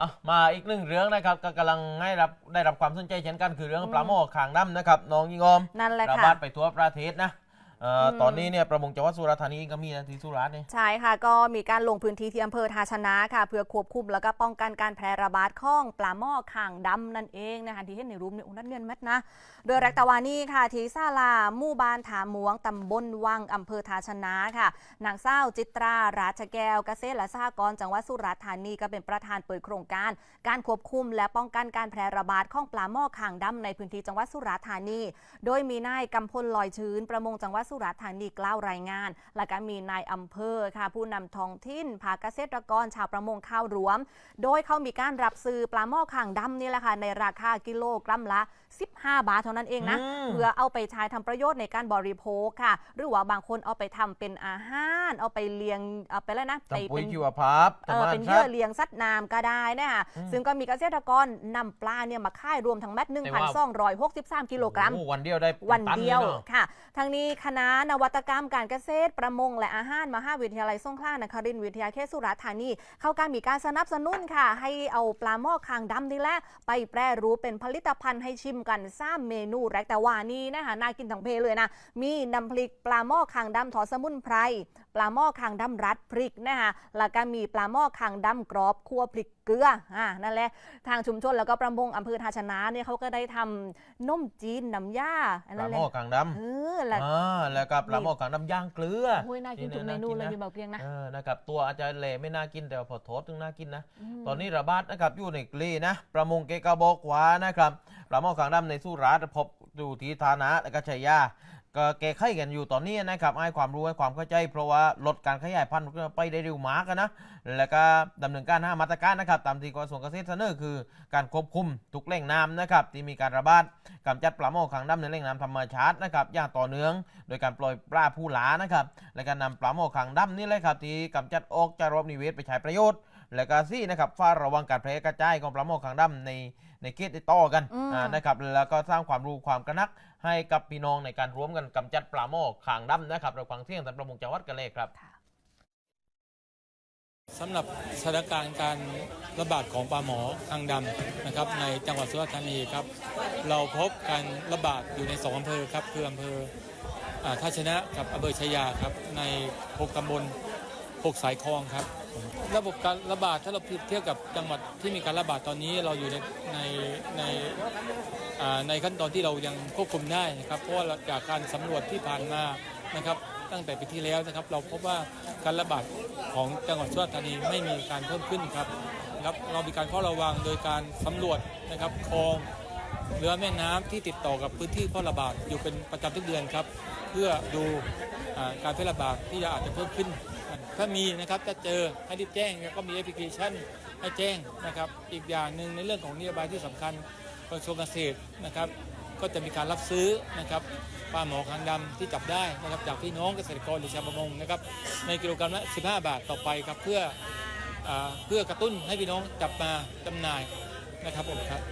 อะมาอีกหนึ่งเรื่องนะครับก็กำลังให้รับได้รับความสนใจเช่นกันคือเรื่องปลาหม้อคางดำนะครับน้องยิงอมนั่นแหละระค่ะ บาดไปทั่วประเทศนะเอ่ออม ตอนนี้เนี่ยประมงจังหวัดสุราษฎร์ธานีก็มีนะที่สุราษฎร์เนี่ยใช่ค่ะ ก็มีการลงพื้นที่ที่อำเภอทาชนะค่ะ เพื่อควบคุมแล้วก็ป้องกันการแพร่ระบาดของปลาหม้อข่างดำนั่นเองนะคะที่เห็นในรูปนี่อุ้นัดเนียนแมดนะ โดยแรกตะวานี่ค่ะที่ซาลาหมู่บ้านถามวงตำบลวังอำเภอทาชนะค่ะนางเศร้าวจิตรา ราชแก้วเกษตรและสหกรณ์จังหวัดสุราษฎร์ธานีก็เป็นประธานเปิดโครงการ การควบคุมและป้องกันการแพร่ระบาดของปลาหม้อข่างดำในพื้นที่จังหวัดสุราษฎร์ธานี โดยมีนายกำพลลอยชื้นประมงจังหวัดสุราษฎร์ธานีกล่าวรายงาน และก็มีนายอำเภอค่ะผู้นำท้องถิ่นภาคเกษตรกรชาวประมงข้าวรวม โดยเขามีการรับซื้อปลาหม้อข่างดำนี่แหละค่ะในราคากิโลกรัมละ 15 บาทเท่านั้นเองนะอืมเพื่อเอาไปใช้ทำประโยชน์ในการบริโภคค่ะ หรือว่าบางคนเอาไปทำเป็นอาหาร เอาไปเลี้ยงเอาไปแล้วนะไปทำปุ๋เป็ยนชีวภาพเออทำอาหารเป็นสัเยื่ตอว์เลี้ยงสัตว์น้ำก็ได้นะคะอืมซึ่งก็มีเกษตรกรนำปลาเนี่ยมาค่ายรวมทั้งแมตแต่ว่า1,263กิโลกรัมโอ้โหวันเดียวได้วันตัเดียวลนาะค่ะ ทั้งนี้คณะนวัตกรรมการเกษตรประมง และอาหารมหาวิทยาลัยสงขลานครินทร์วิทยาเขตสุราษฎร์ธานี เข้าการมีการสนับสนุนค่ะ ให้เอาปลาหม้อคางดำนี่แหละไปแปรรูปเป็นผลิตภัณฑ์ให้ชิมกันสร้ามเมนูแรกแต่ว่านี่นะคะน่ากินทั้งเพเลยนะ มีน้ำพริกปลาหม้อคางดำถอดสมุนไพรปลาหม้อคางดำรัดพริกนะคะแล้วก็มีปลาหม้อคางดำกรอบคั่วพริก เกลืออ่านั่นแหละทางชุมชนแล้วก็ประมงอำเภอทาชนะเนี่ยเขาก็ได้ทำนมจีนน้ำยาอันปลานั้นหแหม้อละคางดเออแหละำอ่าแล้วก็ปลาหม้อคางดำย่างเกลือโอ้ยน่ากินทุกเมนูเลยพี่เบาเกรียงนะ เออนะครับตัวอาจจะเละไม่น่ากินแต่ว่าพอโทษถึงน่ากินนะมตอนนี้ระบาดนะครับอยู่ในกลีนะ ประมงเกกาบอกว่านะครับปลาหม้อขางดำในสุราษฎร์พบอยู่ที่ฐานะและก็ชัยยา ก็แก้ไขกันอยู่ตอนนี้นะครับให้ความรู้ให้ความเข้าใจ เพราะว่าลดการขยายพันธุ์ไปได้เร็วมากนะ แล้วก็ดำเนินการห้ามาตรการนะครับตามที่กระทรวงเกษตรเสนอคือ การควบคุมทุกแหล่งน้ำนะครับที่มีการระบาดกำจัดปลาหม้อขางดำในแหล่งน้ำธรรมชาตินะครับอย่างต่อเนื่อง โดยการปล่อยปลาผู้หลานะครับและการนำปลาหม้อขางดำนี่แหละครับที่กำจัดออกจากระบบนิเวศไปใช้ประโยชน์ และก็ซี่นะครับเฝ้าระวังการแพร่กระจายของปลาหม้อขางดำในในเขตติดต่อกันอืม อ่านะครับแล้วก็สร้างความรู้ความกระนักให้กับพี่น้องในการร่วมกันกำจัดปลาหม้อขางดำนะครับเราฟังเสียงท่านประมงจังหวัดกันเลยครับ สำหรับสถานการณ์การระบาดของปลาหมอคางดำนะครับในจังหวัดสุราษฎร์ธานีครับเราพบการระบาดอยู่ในสองอำเภอครับคืออำเภออ่าท่าชนะกับอำเภอชายาครับในหกตำบลหกสายคลองครับ ระบบการระบาดถ้าเราเปรียบเทียบกับจังหวัดที่มีการระบาดตอนนี้เราอยู่ในในในในขั้นตอนที่เรายังควบคุมได้นะครับเพราะว่าจากการสำรวจที่ผ่านมานะครับ ตั้งแต่ปีที่แล้วนะครับ เราพบว่าการระบาดของจังหวัดสุราษฎร์ธานีไม่มีการเพิ่มขึ้นครับนะครับเรามีการเฝ้าระวังโดยการสำรวจนะครับคลองเรือแม่น้ำที่ติดต่อกับพื้นที่เฝ้าระบาดอยู่เป็นประจำทุกเดือนครับ เพื่อดูอการแพร่ระบาดที่อาจจะเพิ่มขึ้น ถ้ามีนะครับจะเจอให้รีบแจ้งแล้วก็มีแอปพลิเคชันให้แจ้งนะครับ อีกอย่างหนึ่งในเรื่องของนโยบายที่สำคัญกระทรวงเกษตรนะครับ ก็จะมีการรับซื้อนะครับปลาหมอคางดำที่จับได้นะครับ จากพี่น้องเกษตรกรหรือชาวประมงนะครับ ในกิโลกรัมละ 15 บาทต่อไปครับเพื่ออเพื่อกระตุ้นให้พี่น้องจับมาจำหน่ายนะครับผมครับ